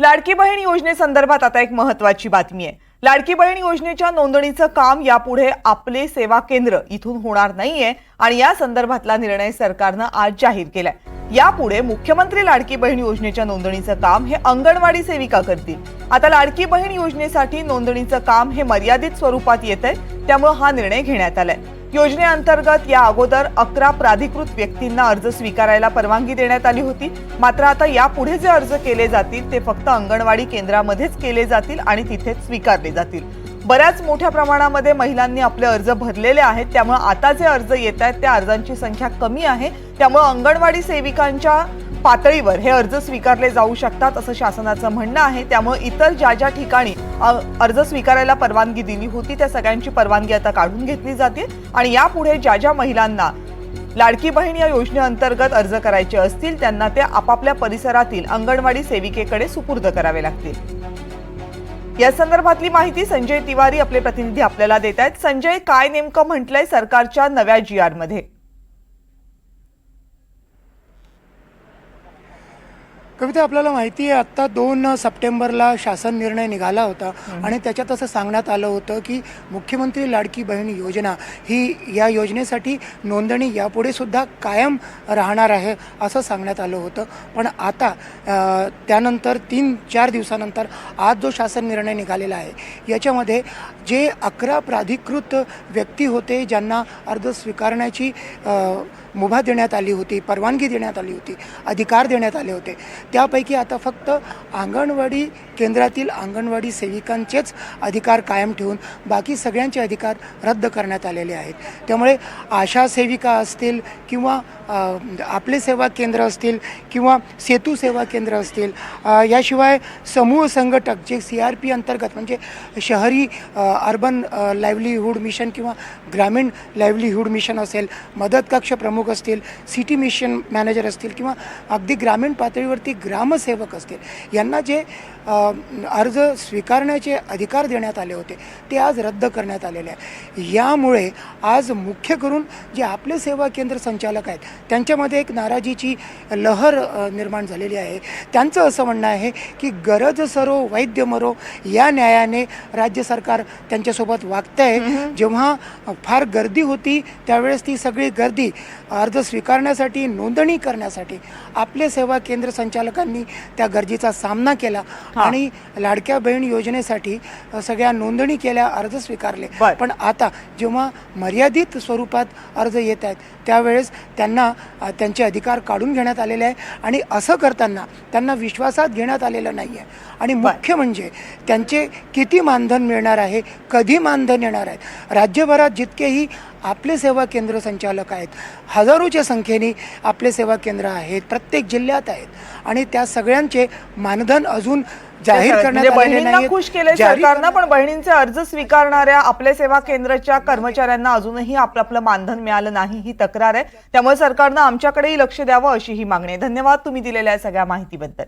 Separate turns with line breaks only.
लाडकी बहीण योजनेसंदर्भात आता एक महत्वाची बातमी आहे. लाडकी बहीण योजनेच्या नोंदणीचं काम यापुढे आपले सेवा केंद्र इथून होणार नाहीये आणि या संदर्भातला निर्णय सरकारनं आज जाहीर केलाय. यापुढे मुख्यमंत्री लाडकी बहीण योजनेच्या नोंदणीचं काम हे अंगणवाडी सेविका करतील. आता लाडकी बहीण योजनेसाठी नोंदणीचं काम हे मर्यादित स्वरूपात येत आहे त्यामुळे हा निर्णय घेण्यात आलाय. योजनेअंतर्गत या अगोदर अकरा प्राधिकृत व्यक्तींना अर्ज स्वीकारायला परवानगी देण्यात आली होती. मात्र आता यापुढे जे अर्ज केले जातील ते फक्त अंगणवाडी केंद्रामध्येच केले जातील आणि तिथेच स्वीकारले जातील. बऱ्याच मोठ्या प्रमाणामध्ये महिलांनी आपले अर्ज भरलेले आहेत. त्यामुळे आता जे अर्ज येत आहेत त्या अर्जांची संख्या कमी आहे. त्यामुळे अंगणवाडी सेविकांच्या पातळीवर हे अर्ज स्वीकारले जाऊ शकतात असं शासनाचं म्हणणं आहे. त्यामुळे इतर ज्या ज्या ठिकाणी अर्ज स्वीकारायला परवानगी दिली होती त्या सगळ्यांची परवानगी आता काढून घेतली जाते आणि यापुढे ज्या ज्या महिलांना लाडकी बहीण या योजनेअंतर्गत अर्ज करायचे असतील त्यांना ते आपापल्या परिसरातील अंगणवाडी सेविकेकडे सुपूर्द करावे लागतील. या संदर्भातली माहिती संजय तिवारी आपले प्रतिनिधी आपल्याला देत आहेत. संजय काय नेमकं म्हटलंय सरकारच्या नव्या जी आर
कविता आपल्याला माहिती आहे आत्ता दोन सप्टेंबरला शासन निर्णय निघाला होता. आणि त्याच्यात असं सांगण्यात आलं होतं की मुख्यमंत्री लाडकी बहीण योजना ही या योजनेसाठी नोंदणी यापुढे सुद्धा कायम राहणार आहे असं सांगण्यात आलं होतं. पण आता त्यानंतर तीन चार दिवसानंतर आज जो शासन निर्णय निघालेला आहे याच्यामध्ये जे अकरा प्राधिकृत व्यक्ती होते ज्यांना अर्ज स्वीकारण्याची मुभा देण्यात आली होती परवानगी देण्यात आली होती अधिकार देण्यात आले होते त्यापैकी आता फक्त अंगणवाडी केंद्रातील अंगणवाडी सेविकांचेच अधिकार कायम ठेवून बाकी सगळ्यांचे अधिकार रद्द करण्यात आलेले आहेत. त्यामुळे आशा सेविका असतील किंवा आपले सेवा केंद्र असतील किंवा सेतू सेवा केंद्र असतील याशिवाय समूह संघटक जे सी आर पी अंतर्गत म्हणजे शहरी अर्बन लाईव्हलीहूड मिशन किंवा ग्रामीण लाईव्हलीहूड मिशन असेल मदत कक्ष प्रमुख असतील सिटी मिशन मॅनेजर असतील किंवा अगदी ग्रामीण पातळीवरती ग्रामसेवक असतील. यांना जे अर्ज स्वीकारण्याचे अधिकार देण्यात आले होते ते आज रद्द करण्यात आलेले आहे यामुळे आज मुख्य करून जे आपले सेवा केंद्र संचालक आहेत त्यांच्यामध्ये एक नाराजीची लहर निर्माण झालेली आहे. त्यांचं असं म्हणणं आहे की गरज सरो वैद्य मरो या न्यायाने राज्य सरकार त्यांच्यासोबत वागतं आहे जेव्हा फार गर्दी होती त्यावेळेस ती सगळी गर्दी अर्ज स्वीकारण्यासाठी नोंदणी करण्यासाठी आपले सेवा केंद्र संचालकांनी त्या गर्दीचा सामना केला आणि लाडक्या बहीण योजनेसाठी सगळ्या नोंदणी केल्या अर्ज स्वीकारले. पण आता जेव्हा मर्यादित स्वरूपात अर्ज येत आहेत त्यावेळेस त्यांना त्यांचे अधिकार काढून घेण्यात आलेले आहे आणि असं करताना त्यांना विश्वासात घेण्यात आलेलं नाही आहे आणि मुख्य म्हणजे त्यांचे किती मानधन मिळणार आहे कधी मानधन येणार आहे? राज्यभरात जितकेही आपले सेवा केंद्र संचालक आहेत. हजारोच्या संख्येने आपले सेवा केंद्र आहेत. प्रत्येक जिल्ह्यात आहेत. आणि त्या सगळ्यांचे मानधन अजून जाहीर
म्हणजे
करण्यात नाहीत.
खुश केले सरकारनं पण बहिणींचे अर्ज स्वीकारणाऱ्या आपल्या सेवा केंद्राच्या कर्मचाऱ्यांना अजूनही आपलं आपलं मानधन मिळालं नाही ही तक्रार आहे. त्यामुळे सरकारनं आमच्याकडेही लक्ष द्यावं अशी ही मागणी आहे. धन्यवाद तुम्ही दिलेल्या सगळ्या माहितीबद्दल.